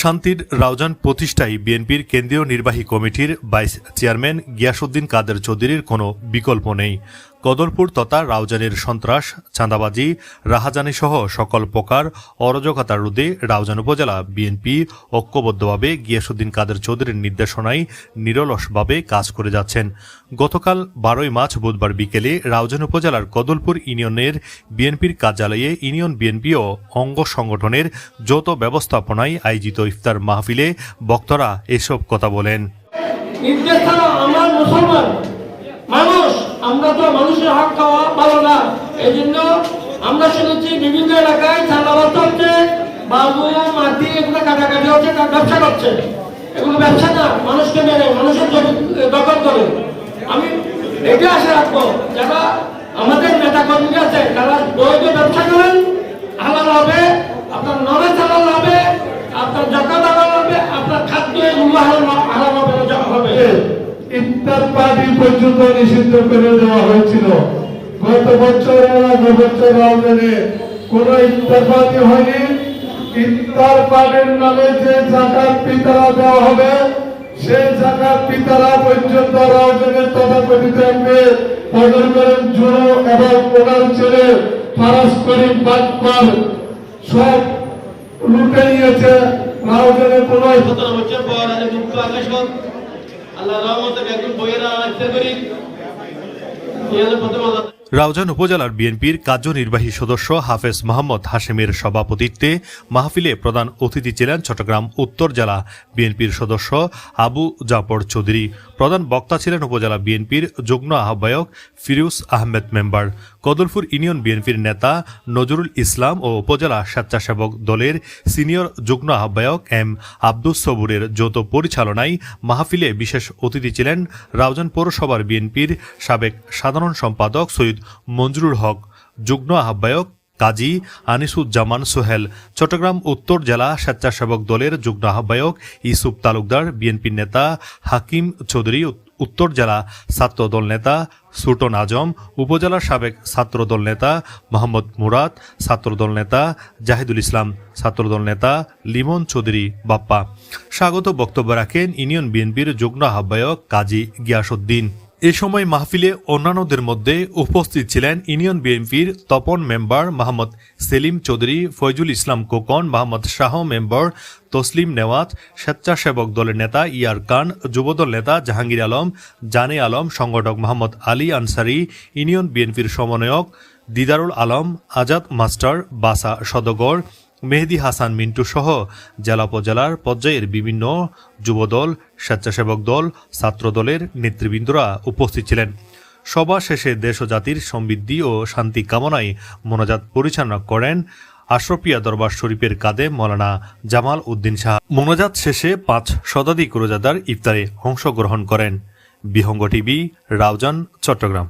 শান্তির রাউজান প্রতিষ্ঠায় বিএনপির কেন্দ্রীয় নির্বাহী কমিটির ভাইস চেয়ারম্যান গিয়াসুদ্দিন কাদের চৌধুরীর কোনো বিকল্প নেই। কদলপুর তথা রাউজানের সন্ত্রাস, চাঁদাবাজি রাহাজানি সহ সকল প্রকার অরাজকতা রোধে রাউজান উপজেলা বিএনপি ঐক্যবদ্ধভাবে গিয়াসুদ্দিন কাদের চৌধুরীর নির্দেশনায় নিরলসভাবে কাজ করে যাচ্ছেন। গতকাল বারোই মার্চ বুধবার বিকেলে রাউজান উপজেলার কদলপুর ইউনিয়নের বিএনপির কার্যালয়ে ইউনিয়ন বিএনপি ও অঙ্গ সংগঠনের যৌথ ব্যবস্থাপনায় আয়োজিত ইফতার মাহফিলে বক্তারা এসব কথা বলেন। মানুষ আমরা তো মানুষের হক খাওয়া ভালো না। এই জন্য আমরা শুনেছি বিভিন্ন এলাকায় চাঁদাবাদ হচ্ছে বাবু মাটি, এগুলো কাটাকাটি হচ্ছে, তার ব্যবসা করছে। এগুলো ব্যবসা না, মানুষকে মেরে, মানুষের দখল করে। আমি এটা আশা রাখব, যারা আমাদের নেতা কর্মী আছে, তারা বৈধ ব্যবসা করেন, হালাল হবে, আপনার নলেজ হালাল হবে, আপনার জাকাত হালাল হবে, আপনার খাদ্য হালাল হালাল হবে হবে। ইফতার পার্টি পর্যন্ত নিষিদ্ধ করে দেওয়া হয়েছিল। গত বছর আগের কোন ইফতার পার্টি হয়নি। ইফতার পার্টির নামে যে জাকাত পিতারা দেওয়া হবে সেই জাকাত পিতারা পর্যন্ত রাজনের তথাকথিত এমপি পদর করেন জুড়ো এবং ছেলে করিম সব লুটে নিয়েছে। রাজনের কোনো হোক আল্লাহ রহমতে একজন বইয়েরা ইচ্ছা করি এই হলো প্রথম আল্লাহ রাউজান উপজেলার বিএনপির কার্যনির্বাহী সদস্য হাফেজ মোহাম্মদ হাশেমের সভাপতিত্বে মাহফিলে প্রধান অতিথি ছিলেন চট্টগ্রাম উত্তর জেলা বিএনপির সদস্য আবু জাফর চৌধুরী। প্রধান বক্তা ছিলেন উপজেলা বিএনপির যুগ্ম আহ্বায়ক ফিরুজ আহমেদ মেম্বার। কদলপুর ইউনিয়ন বিএনপির নেতা নজরুল ইসলাম ও উপজেলা স্বেচ্ছাসেবক দলের সিনিয়র যুগ্ম আহ্বায়ক এম আব্দুস সবুরের যৌথ পরিচালনায় মাহফিলে বিশেষ অতিথি ছিলেন রাউজান পৌরসভার বিএনপির সাবেক সাধারণ সম্পাদক সৈয়দ মঞ্জুরুল হক, যুগ্ম আহ্বায়ক কাজী আনিসুজ্জামান সোহেল, চট্টগ্রাম উত্তর জেলা স্বেচ্ছাসেবক দলের যুগ্ম আহ্বায়ক ইসুফ তালুকদার, বিএনপির নেতা হাকিম চৌধুরী উত্তর জেলা ছাত্রদল নেতা সুটন আজম, উপজেলার সাবেক ছাত্রদল নেতা মোহাম্মদ মুরাদ, ছাত্রদল নেতা জাহিদুল ইসলাম, ছাত্রদল নেতা লিমন চৌধুরী বাপ্পা। স্বাগত বক্তব্য রাখেন ইউনিয়ন বিএনপির যুগ্ম আহ্বায়ক কাজী গিয়াসুদ্দিন এ সময় মাহফিলে অন্যান্যদের মধ্যে উপস্থিত ছিলেন ইউনিয়ন বিএনপির তপন মেম্বার মোহাম্মদ সেলিম চৌধুরী, ফয়জুল ইসলাম কোকন মোহাম্মদ শাহ মেম্বার তসলিম নেওয়াজ স্বেচ্ছাসেবক দলের নেতা ইয়ার খান, যুবদল নেতা জাহাঙ্গীর আলম, জানে আলম, সংগঠক মোহাম্মদ আলী আনসারি, ইউনিয়ন বিএনপির সমন্বয়ক দিদারুল আলম, আজাদ মাস্টার, বাসা সদগর মেহেদি হাসান, মিন্টু সহ জেলা উপজেলার পর্যায়ের বিভিন্ন যুবদল, স্বেচ্ছাসেবক দল, ছাত্রদলের নেতৃবৃন্দরা উপস্থিত ছিলেন। সভা শেষে দেশ ও জাতির সমৃদ্ধি ও শান্তি কামনায় মোনাজাত পরিচালনা করেন আশরফিয়া দরবার শরীফের কাদে মৌলানা জামাল উদ্দিন শাহ। মোনাজাত শেষে পাঁচ শতাধিক রোজাদার ইফতারে অংশগ্রহণ করেন। বিহঙ্গ টিভি, রাউজান, চট্টগ্রাম।